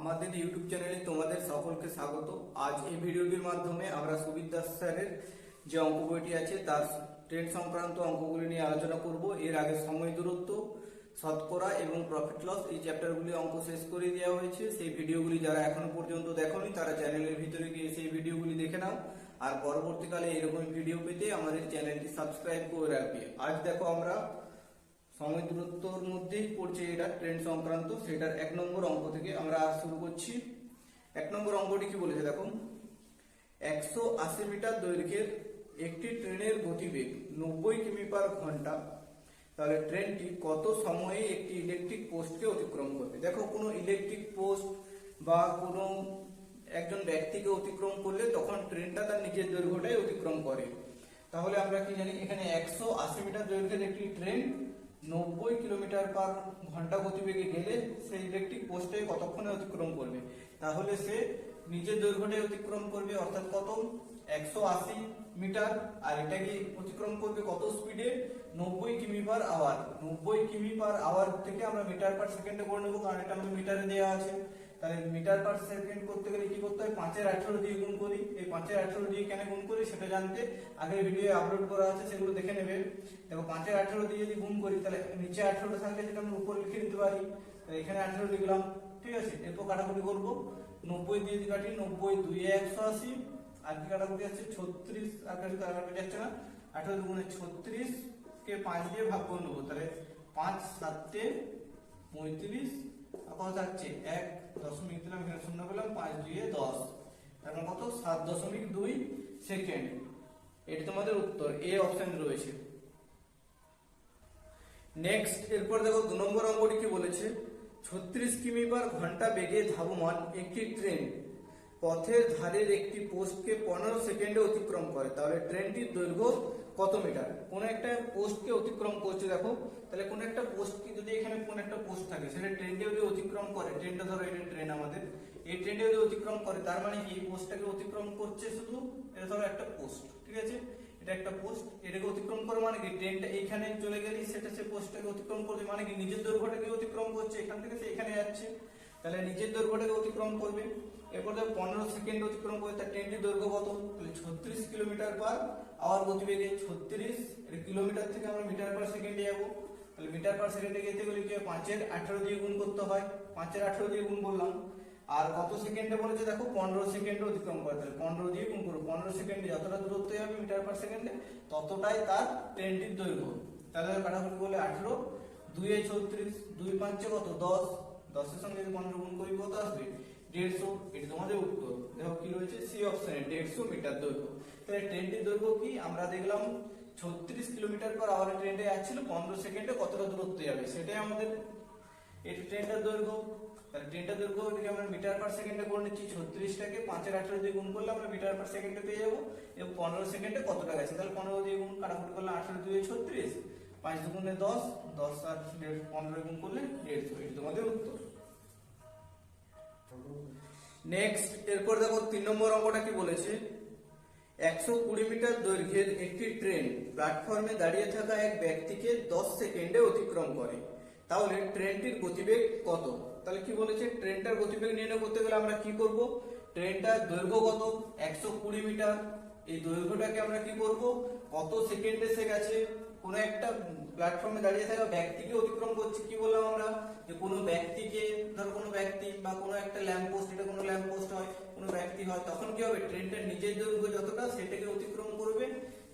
আমাদের ইউটিউব চ্যানেলে তোমাদের সকলকে স্বাগত। আজ এই ভিডিওটির মাধ্যমে আমরা সুবিদ দাস স্যারের যে অঙ্ক বইটি আছে, তার ট্রেড সংক্রান্ত অঙ্কগুলি নিয়ে আলোচনা করব। এর আগে সময় দূরত্ব, শতকরা এবং প্রফিট লস এই চ্যাপ্টারগুলি অঙ্ক শেষ করে দেওয়া হয়েছে। সেই ভিডিওগুলি যারা এখনও পর্যন্ত দেখোনি, তারা চ্যানেলের ভিতরে গিয়ে সেই ভিডিওগুলি দেখে নাও। আর পরবর্তীকালে এরকম ভিডিও পেতে আমাদের চ্যানেলটি সাবস্ক্রাইব করে রাখবে। আজ দেখো আমরা সময় দূরত্বর মধ্যেই পড়ছে এটা, ট্রেন সংক্রান্ত, সেটার এক নম্বর অঙ্ক থেকে আমরা শুরু করছি। এক নম্বর অঙ্কটি কি বলেছে দেখো? একশো আশি মিটার দৈর্ঘ্যের একটি ট্রেনের গতিবেগ নব্বই কিমি পার ঘণ্টা। তাহলে ট্রেনটি কত সময়ে একটি ইলেকট্রিক পোস্টকে অতিক্রম করবে? দেখো, কোনো ইলেকট্রিক পোস্ট বা কোনো একজন ব্যক্তিকে অতিক্রম করলে তখন ট্রেনটা তার নিজের দৈর্ঘ্যটাই অতিক্রম করে। তাহলে আমরা কি জানি, এখানে একশো আশি মিটার দৈর্ঘ্যের একটি ট্রেন নব্বই কিলোমিটার পার ঘণ্টা গতিবেগে গেলে সে ইলেকট্রিক পোস্টে কতক্ষণে অতিক্রম করবে? তাহলে সে নিজের দৈর্ঘ্যটাই অতিক্রম করবে, অর্থাৎ কত? একশো আশি মিটার। আর এটাকে অতিক্রম করবে কত স্পিডে নব্বই কিমি পার আওয়ার নব্বই কিমি পার আওয়ার থেকে আমরা মিটার পার সেকেন্ডে করে নেব, কারণ এটা আমাদের মিটারে দেওয়া আছে। তাহলে মিটার পার সেকেন্ড করতে গেলে কি করতে হয়? পাঁচের আঠেরো দিয়ে গুণ করি। এই পাঁচের আঠেরো দিয়ে কেন গুণ করি সেটা জানতে আগের ভিডিও আপলোড করা আছে, সেগুলো দেখে নেবে। দেখো, পাঁচের আঠেরো দিয়ে যদি গুণ করি, তাহলে নিচে আঠেরোটা থাকলে সেটা আমরা উপরে লিখে নিতে পারি। এখানে আঠেরো লিখলাম, ঠিক আছে? এরপর কাটাকুটি করব। নব্বই দিয়ে কাটি, নব্বই দুই একশো আশি। আর কি কাটাকুটি আছে? ছত্রিশ। আর কাটি কাটাকুটি যাচ্ছে না। আঠেরো দুগুণে ছত্রিশ কে পাঁচ দিয়ে ভাগ করে নেব। তাহলে পাঁচ সাতে পঁয়ত্রিশ কত থাকছে এক। দশমিক দিলাম এখানে শূন্য পেলাম, পাঁচ দুইয়ে দশ। এখন কত? সাত দশমিক দুই সেকেন্ড। এটি তোমাদের উত্তর, এ অপশন রয়েছে। নেক্সট এরপর দেখো, দু নম্বর অঙ্কটি কি বলেছে? ছত্রিশ কিমি পার ঘণ্টা বেগে ধাবমান একটি ট্রেন পথের ধারের একটি পোস্টকে পনেরো সেকেন্ডে অতিক্রম করে। তাহলে ট্রেনটির দৈর্ঘ্য কত মিটার? কোন একটা পোস্টকে অতিক্রম করছে, দেখো। তাহলে কোন একটা পোস্ট যদি এখানে কোন একটা পোস্ট থাকে, সেটা ট্রেনটা যদি অতিক্রম করে, ট্রেনটা ধরো এটা ট্রেন আমাদের, এই ট্রেনটা যদি অতিক্রম করে, তার মানে এই পোস্টটাকে অতিক্রম করছে শুধু, এটা ধরো একটা পোস্ট, ঠিক আছে? এটা একটা পোস্ট, এটাকে অতিক্রম করে মানে কি? ট্রেনটা এইখানে চলে গেলেই সেটা সে পোস্টটাকে অতিক্রম করছে মানে কি? নিজের দৈর্ঘ্যটাকে অতিক্রম করছে, এখান থেকে সে এখানে যাচ্ছে। তাহলে নিজের দৈর্ঘ্যটাকে অতিক্রম করবে। এরপর দেখো পনেরো সেকেন্ড অতিক্রম করে তার ট্রেনটির দৈর্ঘ্য কত? তাহলে ছত্রিশ কিলোমিটার পার আওয়ার গতিবেগে। ছত্রিশ কিলোমিটার থেকে আমরা মিটার পার সেকেন্ডে যাব। তাহলে মিটার পার সেকেন্ডে যেতে গেলে কি হয়? পাঁচের আঠেরো দিয়ে গুণ করতে হয়। পাঁচের আঠেরো দিয়ে গুণ করলাম। আর কত সেকেন্ডে বলেছে দেখো? পনেরো সেকেন্ডে অতিক্রম করে। তাহলে পনেরো দিয়ে গুণ করব পনেরো সেকেন্ডে যতটা দূরত্ব যাবে মিটার পার সেকেন্ডে ততটাই তার ট্রেনটির দৈর্ঘ্য। তাহলে কাটাকুটি করলে আঠেরো। দুইয়ে ছত্রিশ, দুই পাঁচে কত? দশ। দশের সঙ্গে যদি পনেরো গুণ করি কত আসবে? দেড়শো, এটি তোমাদের উত্তর। দেখো কি রয়েছে? সি অপশনে দেড়শো মিটার দৈর্ঘ্য। তাহলে ট্রেনটির দৈর্ঘ্য কি? আমরা দেখলাম ছত্রিশ কিলোমিটার পর আওয়ার ট্রেনটা যাচ্ছিল, পনেরো সেকেন্ডে কতটা দূরত্ব যাবে? সেটাই আমাদের এটি ট্রেনটার দৈর্ঘ্য। তাহলে ট্রেনটার দৈর্ঘ্য এটাকে আমরা মিটার পার সেকেন্ডে করে নিচ্ছি, ছত্রিশটাকে পাঁচের আঠেরো দিয়ে গুণ করলে আমরা মিটার পার সেকেন্ডে পেয়ে যাব। এবং পনেরো সেকেন্ডে কতটা গেছে? তাহলে পনেরো দিয়ে গুণ, কাটাকুটি করলে আঠেরো দুই ছত্রিশ। পাঁচ দুগুণে দশ দশ আর দেড়- পনেরো গুণ করলে দেড়শো এটি তোমাদের উত্তর। নেক্সট এরপর দেখো তিন নম্বর অঙ্কটা কি বলেছে? একশো কুড়ি মিটার দৈর্ঘ্যের একটি ট্রেন প্ল্যাটফর্মে দাঁড়িয়ে থাকা এক ব্যক্তিকে দশ সেকেন্ডে অতিক্রম করে। তাহলে ট্রেনটির গতিবেগ কত? তাহলে কি বলেছে? ট্রেনটার গতিবেগ নির্ণয় করতে গেলে আমরা কি করব? ট্রেনটার দৈর্ঘ্য কত? একশো কুড়ি মিটার। এই দৈর্ঘ্যটাকে আমরা কি করব? কত সেকেন্ডে সে গেছে? কোনো একটা প্ল্যাটফর্মে দাঁড়িয়ে থাকা ব্যক্তিকে অতিক্রম করছে, কি বললাম আমরা? যে কোনো ব্যক্তিকে, ধর কোনো ব্যক্তি বা কোনো একটা ল্যাম্প পোস্ট এটা কোনো ল্যাম্প পোস্ট হয়, কোনো ব্যক্তি হয়, তখন কি হবে? ট্রেনটা নিজের দৈর্ঘ্য যতটা, সেটাকে অতিক্রম করবে।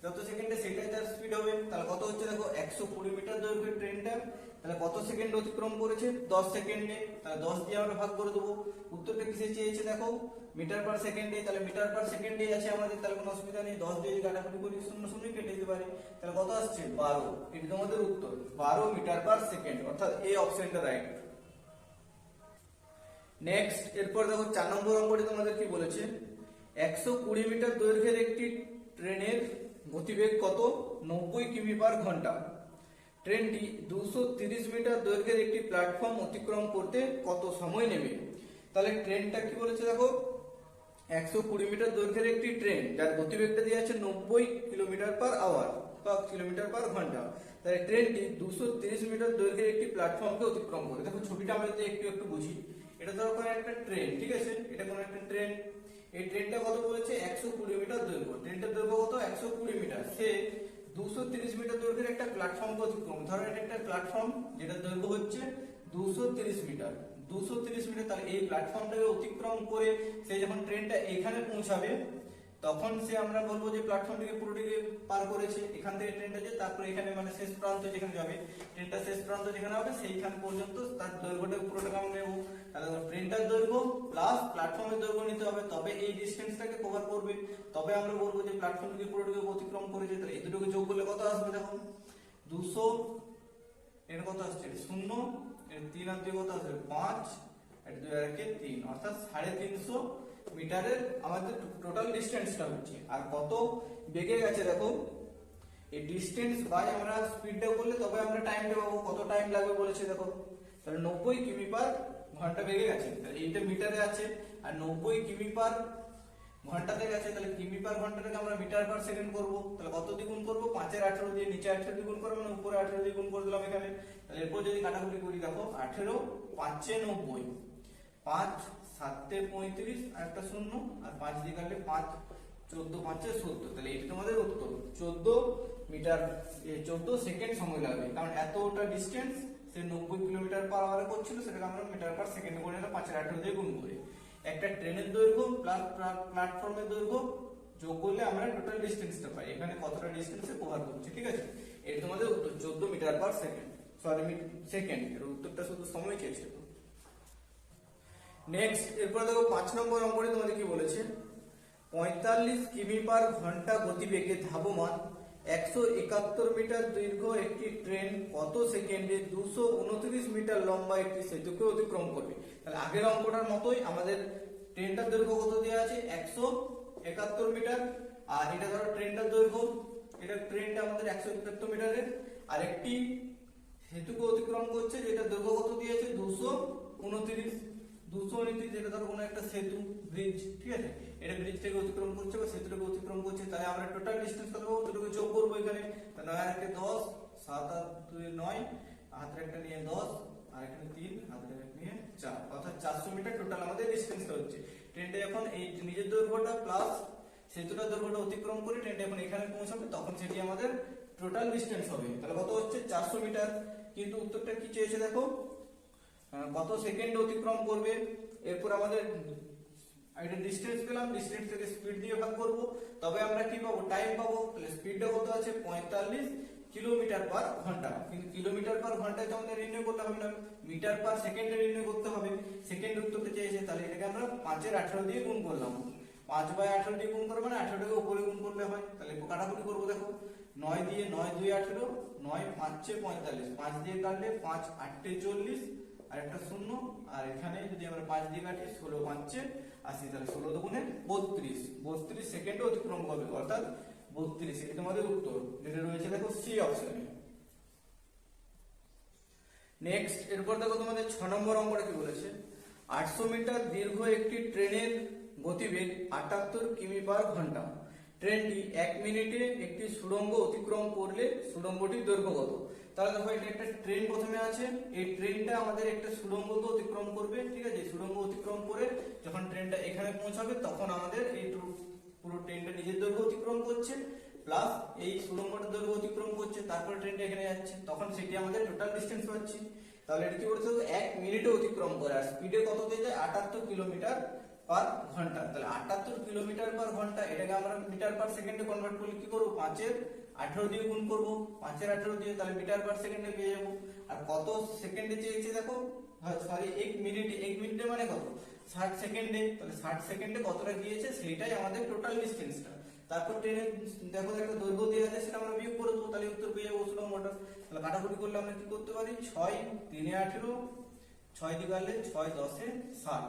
যত সেকেন্ডে সেটাই তার স্পিড হবে, তাহলে কত হচ্ছে দেখো? একশো কুড়ি মিটার দৈর্ঘ্যের ট্রেনটা তাহলে কত সেকেন্ড অতিক্রম করেছে? দশ সেকেন্ডে তাহলে দশ দিয়ে আমরা ভাগ করে দেবো। উত্তরটা কিসে চেয়েছে দেখো? মিটার পার সেকেন্ডে তাহলে মিটার পার সেকেন্ডে আছে আমাদের, তাহলে কোনো অসুবিধা নেই। দশ দিয়ে যদি কাটাকুটি করি, শূন্য শূন্য কেটে দিতে পারি। তাহলে কত আসছে? বারো। এটি তোমাদের উত্তর। বারো মিটার পার সেকেন্ড অর্থাৎ এই অপশনটা রাইট নেক্সট এরপর দেখো চার নম্বর অঙ্কটি তোমাদের কি বলেছে? একশো কুড়ি মিটার দৈর্ঘ্যের একটি ট্রেনের গতিবেগ কত? নব্বই কিমি পার ঘণ্টা। ট্রেনটি দুশো তিরিশ মিটার দৈর্ঘ্যের একটি প্ল্যাটফর্ম অতিক্রম করতে কত সময় নেবে? তাহলে ট্রেনটা কি বলেছে দেখো? একশো কুড়ি মিটার দৈর্ঘ্যের একটি ট্রেন, যার গতিবেগটা দিয়ে আছে নব্বই কিলোমিটার পার আওয়ার বা কিলোমিটার পার ঘণ্টা। তাহলে ট্রেনটি দুশো তিরিশ মিটার দৈর্ঘ্যের একটি প্ল্যাটফর্মকে অতিক্রম করে। দেখো ছবিটা আমরা যদি একটু একটু বুঝি, এটা ধরো কোনো একটা ট্রেন, ঠিক আছে? এটা কোনো একটা ট্রেন এই ট্রেনটা কত বলেছে একশো কুড়ি মিটার দৈর্ঘ্য। ট্রেনটার দৈর্ঘ্য কত? একশো কুড়ি মিটার। সে দুশো তিরিশ মিটার দৈর্ঘ্যের একটা প্ল্যাটফর্ম অতিক্রম। ধরো এটা একটা প্ল্যাটফর্ম যেটা দৈর্ঘ্য হচ্ছে দুশো তিরিশ মিটার। দুশো তিরিশ মিটার তার এই প্ল্যাটফর্মটাকে অতিক্রম করে সে যখন ট্রেনটা এখানে পৌঁছাবে তখন সে আমরা বলব যে প্ল্যাটফর্মটিকে পুরোটিকে পার করেছে, এখান থেকে ট্রেনটা যে, তারপরে এখানে মানে শেষ প্রান্ত যেখানে যাবে ট্রেনটা শেষ প্রান্ত যেখানে হবে, সেইখান পর্যন্ত তার দৈর্ঘ্যটা পুরোটাকে আমরা নেব। তাহলে ট্রেনটার দৈর্ঘ্য প্লাস প্ল্যাটফর্মের দৈর্ঘ্য নিতে হবে, তবে এই ডিস্টেন্সটাকে কভার করবে। তবে আমরা বলব যে প্ল্যাটফর্মটিকে পুরোটাকে অতিক্রম করেছে, তাহলে এই দুটোকে যোগ করলে কত আসবে দেখো? দুশো, এর কত আসছে? শূন্য, এর তিন আর দুই কত আসবে? পাঁচ এর দুই আর তিন, অর্থাৎ সাড়ে তিনশো মিটারের আমাদের টোটাল ডিস্টেন্সটা হচ্ছে আর কত বেগে গেছে দেখো? এই ডিস্টেন্স বাই আমরা স্পিডটা করলে তবে আমরা টাইমটা পাবো। কত টাইম লাগবে বলেছে দেখো? তাহলে নব্বই কিমি পার ঘণ্টা বেগে গেছে। তাহলে এইটা মিটারে আছে। আর নব্বই কিমি পার ঘন্টাতে গেছে। তাহলে কিমি পার ঘন্টাটাকে আমরা মিটার পার সেকেন্ড করব। তাহলে কত দ্বিগুণ করব? পাঁচের আঠেরো দিয়ে নিচে আঠেরো দ্বিগুণ করব মানে উপরে আঠেরো দ্বিগুণ করে দিলাম এখানে। তাহলে এরপর যদি কাটাকুটি করি দেখো, আঠেরো, পাঁচে নব্বই। পাঁচ সাতে পঁয়ত্রিশ আর একটা শূন্য, আর পাঁচ দিয়ে কাটলে পাঁচ, চোদ্দ, পাঁচে সত্তর। তাহলে এটা তোমাদের উত্তর। চোদ্দ মিটার চোদ্দ সেকেন্ড সময় লাগবে। কারণ এতটা ডিস্টেন্স সে নব্বই কিলোমিটার পার আওয়ারে করছিল, সেটাকে আমরা মিটার পার সেকেন্ড করে নিলাম পাঁচের আঠেরো দিয়ে গুণ করে। একটা ট্রেনের দৈর্ঘ্য প্লাস প্ল্যাটফর্মের দৈর্ঘ্য যোগ করলে আমরা টোটাল ডিস্টেন্সটা পাই। এখানে কতটা ডিস্টেন্সে কভার করছে, ঠিক আছে? এটা তোমাদের উত্তর। চোদ্দ metre per second sorry second এর উত্তরটা শুধু সময় চেয়েছিল নেক্সট এরপর দেখো পাঁচ নম্বর অঙ্কনে তোমাদের কি বলেছে? পঁয়তাল্লিশ কিমি পার ঘণ্টা গতিবেগে ধাবমান, একশো একাত্তর মিটার দীর্ঘ একটি ট্রেন কত সেকেন্ডে দুশো উনত্রিশ মিটার লম্বা একটি সেতুকে অতিক্রম করবে? তাহলে আগের অঙ্কটার মতোই আমাদের ট্রেনটার দৈর্ঘ্য কত দেওয়া আছে? একশো একাত্তর মিটার। আর এটা ধরো ট্রেনটার দৈর্ঘ্য। এটা ট্রেনটা আমাদের একশো একাত্তর মিটারের। আর একটি সেতুকে অতিক্রম করছে যেটা দৈর্ঘ্য কত দিয়েছে দুশো উনত্রিশ। দুশো উনত্রিশ যেটা ধরো কোনো একটা সেতু ব্রিজ ঠিক আছে? এটা ব্রিজটাকে অতিক্রম করছে, বা সেতুটাকে অতিক্রম করছে, তাহলে আমরা টোটাল ডিস্টেন্স কত পাবো দুটোকে যোগ করব এখানে। তা নয় একটা দশ, সাত আট দুই নয় হাতের একটা নিয়ে দশ, আর এখানে তিন, হাতের একটা নিয়ে চার। অর্থাৎ চারশো মিটার টোটাল আমাদের ডিস্টেন্সটা হচ্ছে। ট্রেনটা যখন এই নিজের দৈর্ঘ্যটা প্লাস সেতুটা দৈর্ঘ্যটা অতিক্রম করে ট্রেনটা যখন এখানে পৌঁছাবে, তখন সেটি আমাদের টোটাল ডিস্টেন্স হবে। তাহলে কত হচ্ছে? চারশো মিটার। কিন্তু উত্তরটা কি চেয়েছে দেখো? কত সেকেন্ড অতিক্রম করবে, এরপর আমাদের একটা ডিস্টেন্স পেলাম ডিস্টেন্স থেকে স্পিড দিয়ে ভাগ করব। তবে আমরা কি পাবো? টাইম পাবো। তাহলে স্পিডটা কত আছে? পঁয়তাল্লিশ কিলোমিটার পার ঘণ্টা। কিন্তু কিলোমিটার পার ঘন্টায় তো আমাদের নির্ণয় করতে হবে না। মিটার পার সেকেন্ডে নির্ণয় করতে হবে। সেকেন্ড উত্তরটা চেয়েছে, তাহলে এটাকে আমরা পাঁচের আঠারো দিয়ে গুণ করলাম। পাঁচ বাই আঠারো দিয়ে গুণ করব মানে আঠারোটাকে উপরে গুণ করলে হয়। তাহলে কাটাকুটি করব, দেখো। নয় দিয়ে নয় দুই আঠেরো, নয় পাঁচে পঁয়তাল্লিশ। পাঁচ দিয়ে কাটলে পাঁচ আটটে চল্লিশ আর একটা শূন্য, আর এখানে যদি আমরা পাঁচ দিয়ে কাটি, ষোলো পাঁচে আশি তাহলে ষোলো দুগুণে বত্রিশ। বত্রিশ সেকেন্ডে অতিক্রম করবে, অর্থাৎ বত্রিশ, এটা তোমাদের উত্তর। যেটা রয়েছে, দেখো, সি অপশনে। নেক্সট এরপর দেখো, তোমাদের ছ নম্বর অঙ্কটা কি বলেছে? আটশো মিটার দীর্ঘ একটি ট্রেনের গতিবেগ আটাত্তর কিমি পার ঘণ্টা। ট্রেনটি এক মিনিটে একটি সুড়ঙ্গ অতিক্রম করলে সুড়ঙ্গটির দৈর্ঘ্য কত? তাহলে দেখো, এটা একটা ট্রেন প্রথমে আছে। এই ট্রেনটা আমাদের একটা সুড়ঙ্গকে অতিক্রম করবে, ঠিক আছে? সুড়ঙ্গ অতিক্রম করে যখন ট্রেনটা এখানে পৌঁছাবে, তখন আমাদের এই পুরো ট্রেনটা নিজের দৈর্ঘ্য অতিক্রম করছে প্লাস এই সুড়ঙ্গটার দৈর্ঘ্য অতিক্রম করছে, তারপরে ট্রেনটা এখানে যাচ্ছে, তখন সেটি আমাদের টোটাল ডিস্টেন্স পাচ্ছি। তাহলে এটা কি বলছে এক মিনিটে অতিক্রম করে, আর স্পিডে কত দিয়ে? যায় আটাত্তর কিলোমিটার পার ঘণ্টা। তাহলে আটাত্তর কিলোমিটার পার ঘণ্টা, এটাকে আমরা মিটার পার সেকেন্ডে কনভার্ট করলে কি করব? পাঁচের আঠেরো দিয়ে গুণ করব। পাঁচের আঠেরো দিয়ে তাহলে মিটার পার সেকেন্ডে পেয়ে যাব। আর কত সেকেন্ডে চেয়েছে দেখো? সরি এক মিনিট। এক মিনিটে মানে কত? ষাট সেকেন্ডে। তাহলে ষাট সেকেন্ডে কতটা গিয়েছে? সেইটাই আমাদের টোটাল ডিস্টেন্সটা তারপর ট্রেনে দেখো, একটা দৈর্ঘ্য দেওয়া আছে, সেটা আমরা বিয়োগ করে দেবো। তাহলে উত্তর পেয়ে যাব সুলভ মোটর তাহলে কাটাকুটি করলে আমরা কি করতে পারি? ছয়, তিনে আঠেরো, ছয় কাটলে ছয়, দশে ষাট।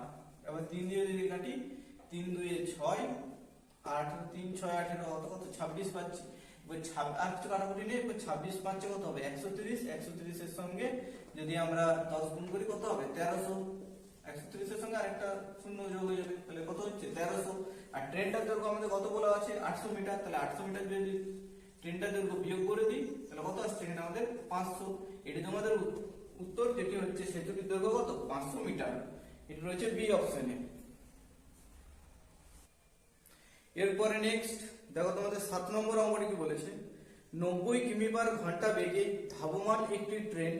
এবার তিন দিয়ে যদি কাটি, তিন দুয়ে ছয় আর আঠেরো তিন, ছয় আঠেরো কত কত? ছাব্বিশ পাচ্ছি। আর কিছু কাটাকুটি নেই ছাব্বিশ পাঁচে কত হবে? একশো তিরিশ। একশো তিরিশের সঙ্গে যদি আমরা দশ গুণ করি, কত হবে? তেরোশো। একশো তিরিশের সঙ্গে আরেকটা শূন্য যোগ হয়ে যাবে। তাহলে কত হচ্ছে? তেরোশো। আর ট্রেনটার দৈর্ঘ্য আমাদের কত বলা আছে? আটশো মিটার। তাহলে আটশো মিটার যদি ট্রেনটার দৈর্ঘ্য বিয়োগ করে দিই, তাহলে কত আসছে? এখানে আমাদের পাঁচশো। এটি তোমাদের উত- উত্তর। যেটি হচ্ছে সেতুটির দৈর্ঘ্য কত? পাঁচশো মিটার। এটা রয়েছে বি অপশনে এরপরে নেক্সট দেখো তোমাদের সাত নম্বর অঙ্কটি কি বলেছে? নব্বই কিমি পার ঘণ্টা বেগে ধাবমান একটি ট্রেন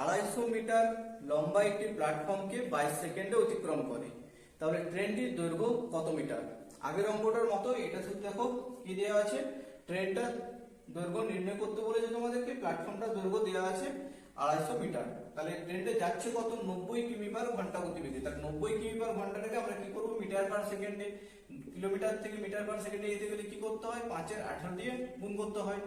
আড়াইশো মিটার লম্বা একটি প্ল্যাটফর্মকে বাইশ সেকেন্ডে অতিক্রম করে। তাহলে ট্রেনটির দৈর্ঘ্য কত মিটার? আগের অঙ্কটার মতো এটা শুধু দেখো কি দেওয়া আছে? ট্রেনটার দৈর্ঘ্য নির্ণয় করতে বলেছে তোমাদেরকে প্ল্যাটফর্মটার দৈর্ঘ্য দেওয়া আছে আড়াইশো মিটার। তাহলে ট্রেনটা যাচ্ছে কত? নব্বই কিমি পার ঘণ্টা গতিবেগে তাহলে নব্বই কিমি পার ঘন্টাটাকে আমরা কি করব? মিটার পার সেকেন্ডে কিলোমিটার থেকে মিটার পার সেকেন্ডে যেতে গেলে কি করতে হয়? পাঁচের আঠারো দিয়ে গুণ করতে হয়।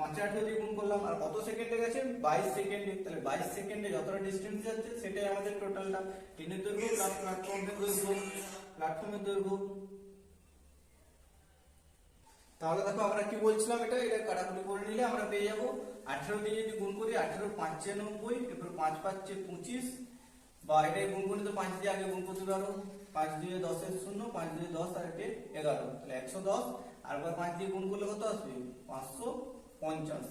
পাঁচের আঠারো দিয়ে গুণ করলাম, আর কত সেকেন্ডে গেছে? বাইশ সেকেন্ডে তাহলে বাইশ সেকেন্ডে যতটা ডিস্টেন্স যাচ্ছে, সেটাই আমাদের টোটালটা ট্রেনের দৈর্ঘ্য প্ল্যাটফর্মের দৈর্ঘ্য প্ল্যাটফর্মের দৈর্ঘ্য। তাহলে দেখো আমরা কি বলছিলাম এটা? এটা কাটাকুটি করে নিলে আমরা পেয়ে যাব। আঠেরো দিয়ে যদি গুণ করি, আঠেরো পাঁচে নব্বই, এরপর পাঁচ পাঁচে পঁচিশ। বা এটাই গুণ করি তো পাঁচ দিয়ে আগে গুণ করতে পারো। পাঁচ দিয়ে দশের শূন্য, পাঁচ দিয়ে দশ আর একে এগারো। তাহলে একশো দশ। আর পাঁচ দিয়ে গুণ করলে কত আসবে? পাঁচশো পঞ্চাশ।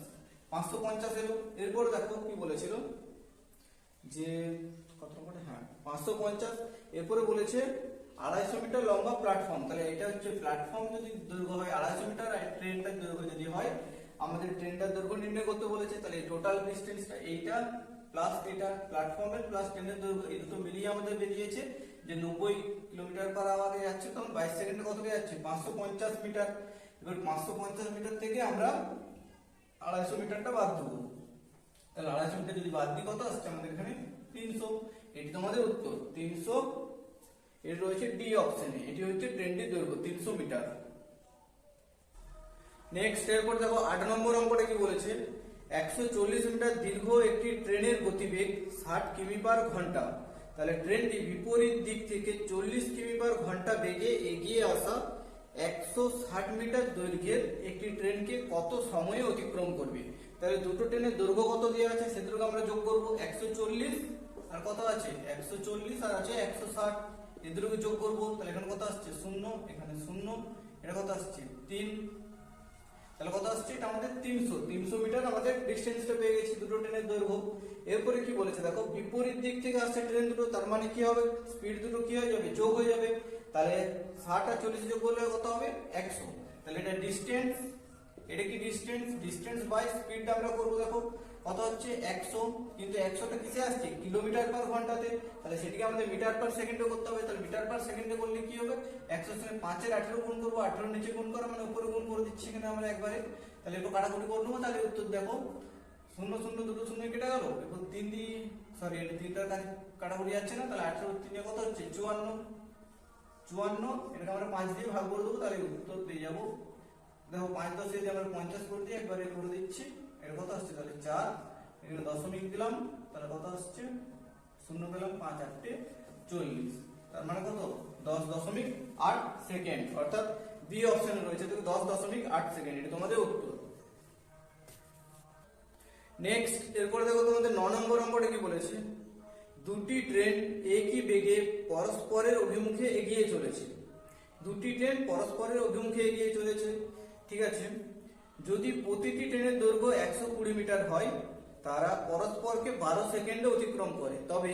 পাঁচশো পঞ্চাশ এলো। এরপর দেখো কি বলেছিল? যে কত নম্বর হ্যাঁ পাঁচশো পঞ্চাশ। এরপরে বলেছে আড়াইশো মিটার লম্বা প্ল্যাটফর্ম তাহলে এটা হচ্ছে প্ল্যাটফর্ম যদি দৈর্ঘ্য হয় আড়াইশো মিটার আর ট্রেনটার দৈর্ঘ্য যদি হয়, আমাদের ট্রেনটার দৈর্ঘ্য নির্ণয় করতে বলেছে, তাহলে টোটাল ডিস্টেন্সটা এইটা প্লাস এটা প্ল্যাটফর্মের প্লাস ট্রেনের দৈর্ঘ্য, এই দুটো মিলিয়ে আমাদের বেরিয়েছে যে নব্বই কিলোমিটার পার আওয়ারে যাচ্ছে, তখন বাইশ সেকেন্ডে কত যাচ্ছে? পাঁচশো পঞ্চাশ মিটার। এবার পাঁচশো পঞ্চাশ মিটার থেকে আমরা আড়াইশো মিটারটা বাদ দেবো। তাহলে আড়াইশো মিটার যদি বাদ দিই, কত আসছে আমাদের এখানে? তিনশো। এটি তোমাদের উত্তর। তিনশো। এর রয়েছে ডি অপশনে এটি হচ্ছে ট্রেনটির দৈর্ঘ্য, তিনশো মিটার। নেক্সট এরপর দেখো, আট নম্বর অঙ্কটা কি বলেছে? একশো চল্লিশ মিটার দীর্ঘ একটি ট্রেনের গতিবেগ ষাট কিমি পার ঘণ্টা। তাহলে ট্রেনটি বিপরীত দিক থেকে চল্লিশ কিমি পার ঘণ্টা বেগে এগিয়ে আসা একশো ষাট মিটার দৈর্ঘ্যের একটি ট্রেনকে কত সময়ে অতিক্রম করবে? তাহলে দুটো ট্রেনের দৈর্ঘ্য কত দেওয়া আছে? সেগুলোকে আমরা যোগ করব একশো চল্লিশ। আর কত আছে? একশো চল্লিশ আর আছে একশো ষাট। এদেরকে যোগ করব। তাহলে এখানে কত আসছে? শূন্য। এখানে শূন্য। এটা কত আসছে? তিন। তাহলে কত আসছে? এটা আমাদের তিনশো। তিনশো মিটার আমাদের ডিস্টেন্সটা পেয়ে গেছি দুটো ট্রেনের দৈর্ঘ্য। এরপরে কি বলেছে? দেখো, বিপরীত দিক থেকে আসছে ট্রেন দুটো, তার মানে কি হবে? স্পিড দুটো কি হয়ে যাবে? যোগ হয়ে যাবে। তাহলে ষাট আর চল্লিশ যোগ করলে কত হবে? একশো। তাহলে এটা ডিস্টেন্স এটা কি ডিস্টেন্স ডিস্টেন্স বাই স্পিডটা আমরা করব দেখো? কত হচ্ছে একশো, কিন্তু একশোটা কিসে আসছে? কিলোমিটার পার ঘন্টাতে। তাহলে সেটিকে আমাদের মিটার পার সেকেন্ডে করতে হবে। তাহলে মিটার পার সেকেন্ডে করলে কি হবে? একশো সঙ্গে পাঁচের আঠেরো গুণ করব। আঠেরো নিচে গুণ করা মানে উপরে গুণ করে দিচ্ছি এখানে আমরা একবারে। তাহলে একটু কাটাকুটি করে নেব। তাহলে উত্তর দেখো। শূন্য শূন্য, দুটো শূন্য কেটে গেল। এখন তিন দিয়ে সরি এটা তিনটার কাজ কাটাকুটি যাচ্ছে না। তাহলে আঠেরো তিনে কত হচ্ছে? চুয়ান্ন। চুয়ান্ন, এটাকে আমরা পাঁচ দিয়ে ভাগ করে দেবো। তাহলে উত্তর পেয়ে যাব। দেখো পাঁচ দশ যদি আমরা পঞ্চাশ করে দিই, একবারে করে দিচ্ছি। এটা কত আসছে? তাহলে চার। এখানে দশমিক দিলাম, তাহলে কত আসছে? শূন্য পেলাম পাঁচ আটটে চল্লিশ। তার মানে কত? দশ দশমিক আট সেকেন্ড। অর্থাৎ বি অপশনে রয়েছে দশ দশমিক আট সেকেন্ড। এটা তোমাদের উত্তর। নেক্সট এরপরে দেখো তোমাদের ন নম্বর অঙ্কটা কি বলেছে? দুটি ট্রেন একই বেগে পরস্পরের অভিমুখে এগিয়ে চলেছে। দুটি ট্রেন পরস্পরের অভিমুখে এগিয়ে চলেছে। ঠিক আছে? যদি প্রতিটি ট্রেনের দৈর্ঘ্য একশো কুড়ি মিটার হয়, তারা পরস্পরকে বারো সেকেন্ডে অতিক্রম করে। তবে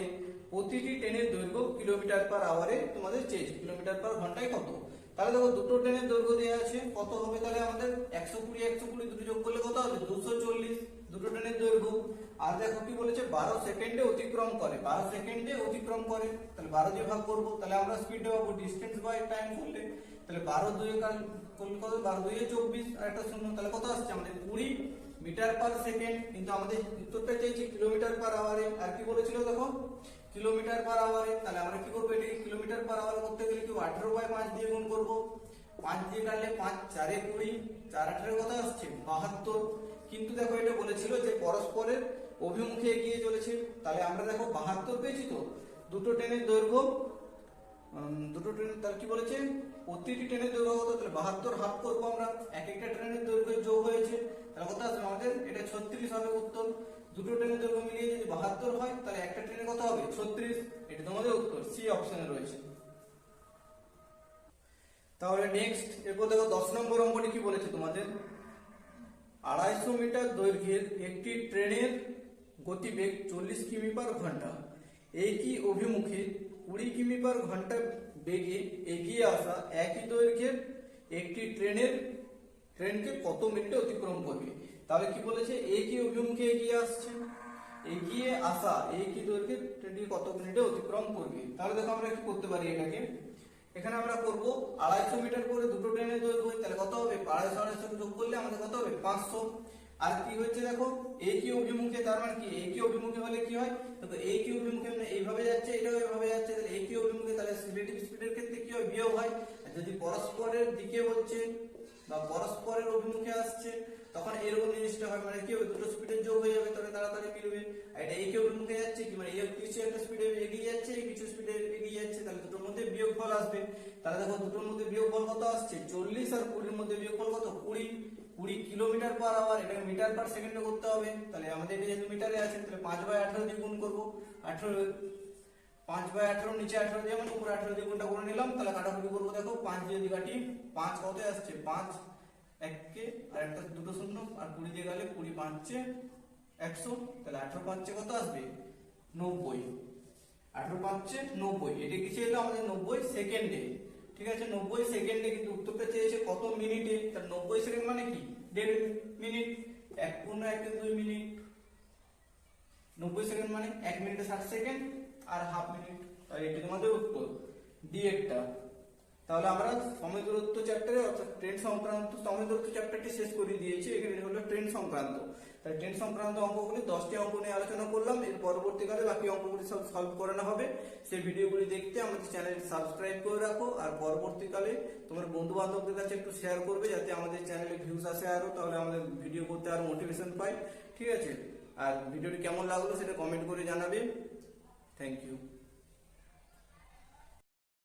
প্রতিটি ট্রেনের দৈর্ঘ্য কিলোমিটার পার আওয়ারে তোমাদের চেয়েছে কিলোমিটার পার ঘন্টায় কত? তাহলে দেখো, দুটো ট্রেনের দৈর্ঘ্য দেওয়া আছে। কত হবে তাহলে আমাদের? একশো কুড়ি একশো কুড়ি দুটো যোগ করলে কত হবে? দুশো চল্লিশ। দুটো ট্রেনের দৈর্ঘ্য। আর দেখো কি বলেছে? বারো সেকেন্ডে অতিক্রম করে। বারো সেকেন্ডে অতিক্রম করে। তাহলে বারো দিয়ে ভাগ করব। তাহলে আমরা স্পিড পাবো ডিস্টেন্স বাই টাইম করলে। তাহলে বারো করলে কত? বারো দুয়ে চব্বিশ আর একটা শূন্য। তাহলে কত আসছে? আমাদের কুড়ি মিটার পার সেকেন্ড। কিন্তু আমাদের উত্তরটা চাইছি কিলোমিটার পার আওয়ারে। আর কি বলেছিল দেখো? কিলোমিটার পার আওয়ারে। তাহলে আমরা কি করব এটাকে? কিলোমিটার পার আওয়ারে করতে গেলে কি আঠেরো বাই পাঁচ দিয়ে গুণ করব। পাঁচ দিয়ে কাটলে পাঁচ, চারে কুড়ি। চার আঠেরো কত আসছে? বাহাত্তর। কিন্তু দেখো এটা বলেছিল যে পরস্পরের অভিমুখে এগিয়ে চলেছে। তাহলে আমরা দেখো বাহাত্তর পেয়েছি তো? দুটো ট্রেনের দৈর্ঘ্য দুটো ট্রেনের তার কি বলেছে? প্রতিটি ট্রেনের দৈর্ঘ্য কত? তাহলে বাহাত্তর হাফ করব আমরা। এক একটা ট্রেনের দৈর্ঘ্য যোগ হয়েছে। তাহলে কত আসবে আমাদের? এটা ছত্রিশ হবে উত্তর। দুটো ট্রেনের দৈর্ঘ্য মিলিয়ে যদি বাহাত্তর হয়, তাহলে একটা ট্রেনে কত হবে? ছত্রিশ। এটা তোমাদের উত্তর। সি অপশনে রয়েছে। তাহলে নেক্সট এরপর দেখো, দশ নম্বর অঙ্কটি কি বলেছে তোমাদের? আড়াইশো মিটার দৈর্ঘ্যের একটি ট্রেনের গতিবেগ চল্লিশ কিমি পার ঘণ্টা। এই কি অভিমুখে কুড়ি কিমি পার ঘণ্টা বেগে এগিয়ে আসা একই দৈর্ঘ্যের একটি ট্রেনের, ট্রেনকে কত মিনিটে অতিক্রম করবে? তাহলে কি বলেছে? একই অভিমুখে এগিয়ে আসছে। এগিয়ে আসা একই দৈর্ঘ্যের ট্রেনটি কত মিনিটে অতিক্রম করবে? তাহলে দেখো আমরা কি করতে পারি এটাকে। এখানে আমরা করব আড়াইশো মিটার করে দুটো ট্রেনের দৈর্ঘ্য, তাহলে কত হবে? আড়াইশো আড়াইশো যোগ করলে আমাদের কত হবে? পাঁচশো। আর কি হচ্ছে দেখো? একই অভিমুখে, তার মানে কি? একই অভিমুখে হলে কি হয়? দেখো একই অভিমুখে মানে এইভাবে যাচ্ছে, এটাও এইভাবে যাচ্ছে, তাহলে একই অভিমুখে, তাহলে রিলেটিভ স্পিডের ক্ষেত্রে কি হয়? বিয়োগ হয়। আর যদি পরস্পরের দিকে হচ্ছে, বা পরস্পরের অভিমুখে আসছে, তখন এরকম জিনিসটা হয়। মানে কি হবে? দুটো স্পিডের যোগ হয়ে যাবে, তবে তাড়াতাড়ি মিলবে। আর এটা একই অভিমুখে যাচ্ছে কি? মানে এই কিছু একটা স্পিডে এগিয়ে যাচ্ছে এই কিছু স্পিডে এগিয়ে যাচ্ছে, তাহলে দুটোর মধ্যে বিয়োগ ফল আসবে। তাহলে দেখো, দুটোর মধ্যে বিয়োগ ফল কত আসছে? চল্লিশ আর কুড়ির মধ্যে বিয়োগ ফল কত? কুড়ি। কুড়ি কিলোমিটার পার আওয়ার এটাকে মিটার পার সেকেন্ডে করতে হবে। তাহলে আমাদের এটা যেহেতু মিটারে আছে, তাহলে পাঁচ বাই আঠারো দিয়ে গুণ করব। আঠারো, পাঁচ বাই আঠারো, নিচে আঠারো দিয়ে উপরে আঠারো দিয়ে গুণটা করে নিলাম। তাহলে কাটাকুটি করব, দেখো, পাঁচ দিয়ে কাটি, পাঁচ কত আসছে? পাঁচ, এককে, আর একটা দুটো শূন্য, আর কুড়ি দিয়ে গেলে কুড়ি পাঁচে একশো। তাহলে আঠারো পাঁচে কত আসবে? নব্বই। আঠারো পাঁচে নব্বই। এটা কি ছিল আমাদের নব্বই সেকেন্ডে। ঠিক আছে? নব্বই সেকেন্ডে কিন্তু উত্তরটা চেয়েছে কত মিনিটে? তার নব্বই সেকেন্ড মানে কি? দেড় মিনিট। এক পূর্ণ, এক দুই মিনিট। নব্বই সেকেন্ড মানে এক মিনিটে ষাট সেকেন্ড আর হাফ মিনিট। এটি তোমাদের উত্তর। ডি তাহলে আমরা সময় দূরত্ব চ্যাপ্টারে অর্থাৎ ট্রেন সংক্রান্ত, সময় দূরত্ব চ্যাপ্টারটি শেষ করে দিয়েছি। এখানে হলো ট্রেন সংক্রান্ত। তাই ট্রেন সংক্রান্ত অঙ্কগুলি দশটি অঙ্ক নিয়ে আলোচনা করলাম। এর পরবর্তীকালে বাকি অঙ্কগুলি সব সলভ করানো হবে। সেই ভিডিওগুলি দেখতে আমাদের চ্যানেলটি সাবস্ক্রাইব করে রাখো। আর পরবর্তীকালে তোমার বন্ধু বান্ধবদের কাছে একটু শেয়ার করবে, যাতে আমাদের চ্যানেলে ভিউজ আসে আরও তাহলে আমাদের ভিডিও করতে আরও মোটিভেশন পাই। ঠিক আছে? আর ভিডিওটি কেমন লাগল সেটা কমেন্ট করে জানাবে। Thank you